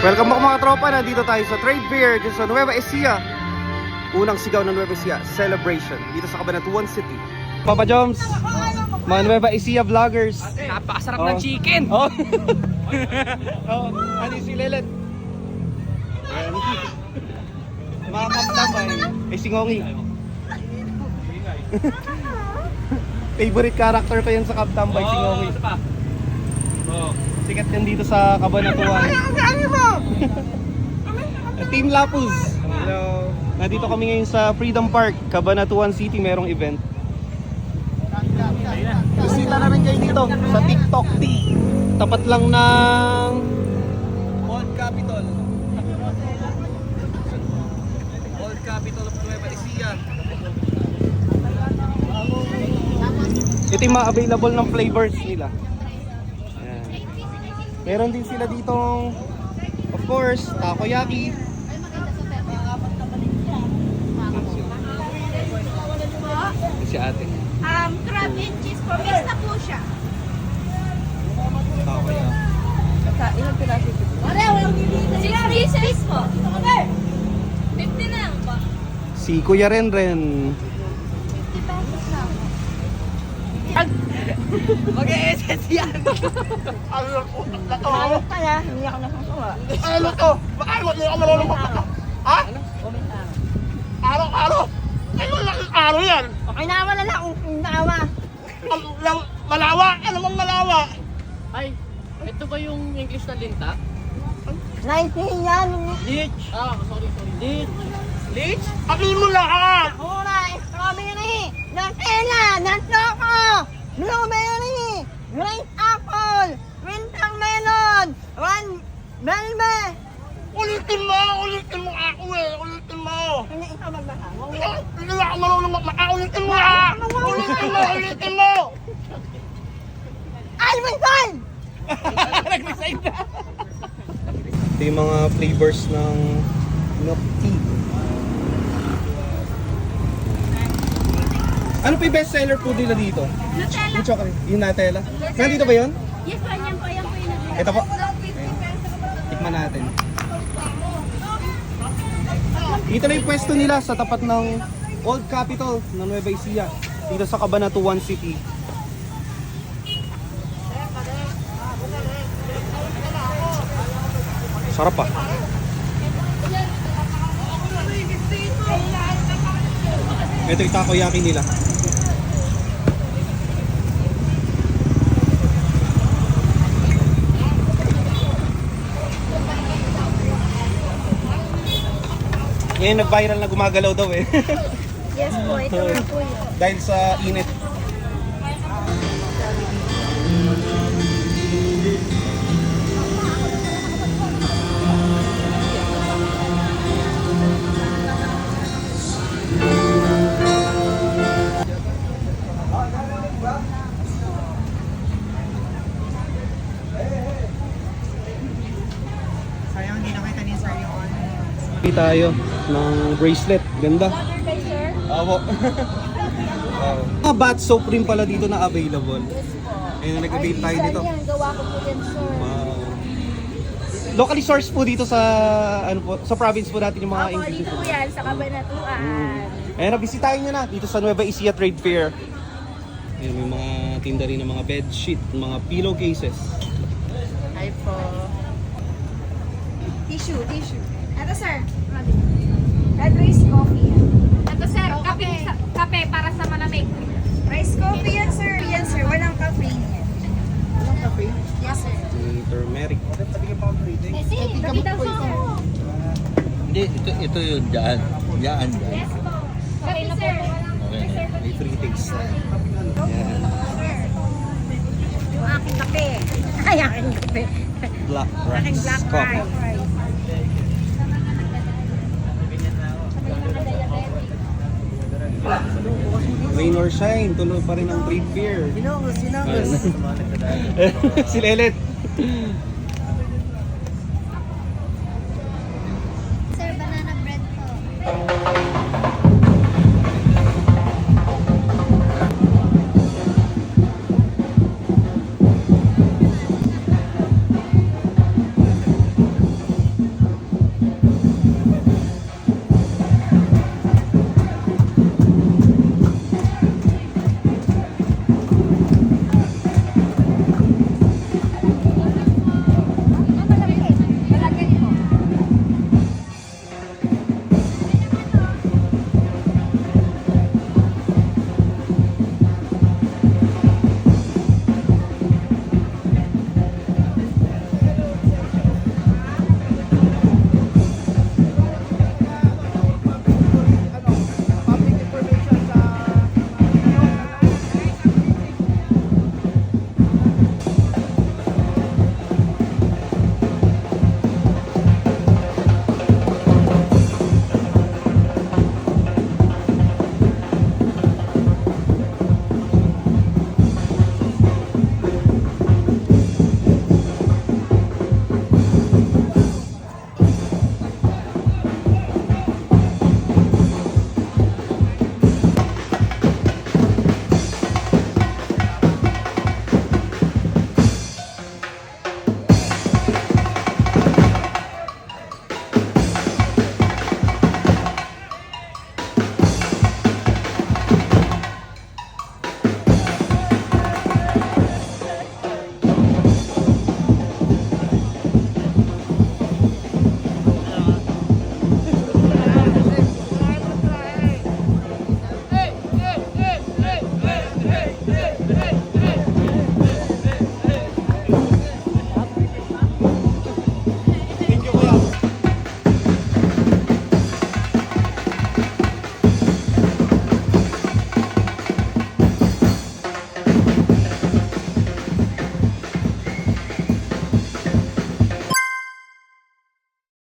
Welcome back mga tropa, nandito tayo sa Trade Fair dito sa Nueva Ecija. Unang sigaw ng Nueva Ecija, celebration dito sa Cabanatuan City. Papa Joms, mga Nueva Ecija vloggers. Napakasarap Oh. ng chicken. Oh. oh, ano si Lelet? Mga kaptambay, eh si Ngongi. Favorite character ko yan sa Kaptambay, si Ngongi. Ito pa. Oh. Sikat yan dito sa Cabanatuan. Team Lapuz. Hello. Nandito kami ngayon sa Freedom Park, Cabanatuan City, merong event. Bisita na rin kayo dito sa TikTok T. Tapat lang ng Old Capitol. Old Capitol of Nueva Ecija. Ito yung mga available ng flavors nila. Meron din sila ditong, of course, takoyaki. Si ate. Um, crab and cheese po. Mix na po siya. Takoyaki. Ilang piraso ito? Wala, walang bibili. Six pieces po. 50 na lang po. Si Kuya Renren. 50 pesos lang. Mag-e-essence yan. Alok ka na, hindi ako nasusuwa. Ano to? Baka mo hindi ako marunong magpaka. Ha? Ano lang araw yan? Okay na naman na lang kung naawa. Mal- lang malawa? Ano mang malawa? Ay, ito ba yung English na linta? 19 yan. Leech. Ah, sorry, sorry. Leech. Leech? Sabihin mo lahat! Mura, strawberry, Nutella, Nutloco, blueberry, green apple, winter melon, one melme. Ulitin mo! Ulitin mo ako eh! Ulitin mo! Hindi ikaw magbasa. Hindi ako marunong magpaka. Ulitin mo ha! Ulitin mo! Ulitin mo! Ay, my son! Ito yung mga flavors ng milk tea. Ano pa yung best seller po nila dito? Nutella. Yung chocolate, yung Nutella. Nandito ba yun? Yes po, yan po, yan po yung Nutella. Ito po. Tikman natin. Dito na yung pwesto nila sa tapat ng Old Capitol ng Nueva Ecija. Dito sa Cabanatuan City. Sarap ah. Ito yung takoyaki nila. Ngayon nag-viral na gumagalaw daw eh. Yes po, ito na po yun. Dahil sa init. Hindi tayo ng bracelet. Ganda. Order kay sir? Oo. Mga bath soap rin pala dito na available. Ayun, nag-avail tayo dito. Yan, gawa ko po yan, sir. Wow. Locally sourced po dito sa ano po, sa province po natin yung mga dito ingredients. po yan, sa Kabanatuan. Ayun, bisitahin nyo na dito sa Nueva Ecija Trade Fair. Ayun, may mga tinda rin ng mga bed sheet, mga pillowcases. Ay po. Tissue, tissue. Ito, sir. Red rice coffee. Ito, sir. Kape, kape para sa malamig. Rice coffee yan, sir. Yan, sir. Walang caffeine yan. Walang kape? Yes, sir. Yung turmeric. Eh, sige. Gabi daw, sir. Hindi, ito, ito yung daan. Daan, daan. Yes po. Kape, sir. Okay. May free taste. Yan. Yung aking kape. Ay, aking kape. Black Aking rice. black Coffee. rice. Rain or shine, tuloy pa rin ang trade fair. Sinongos, sinongos. si Lelet.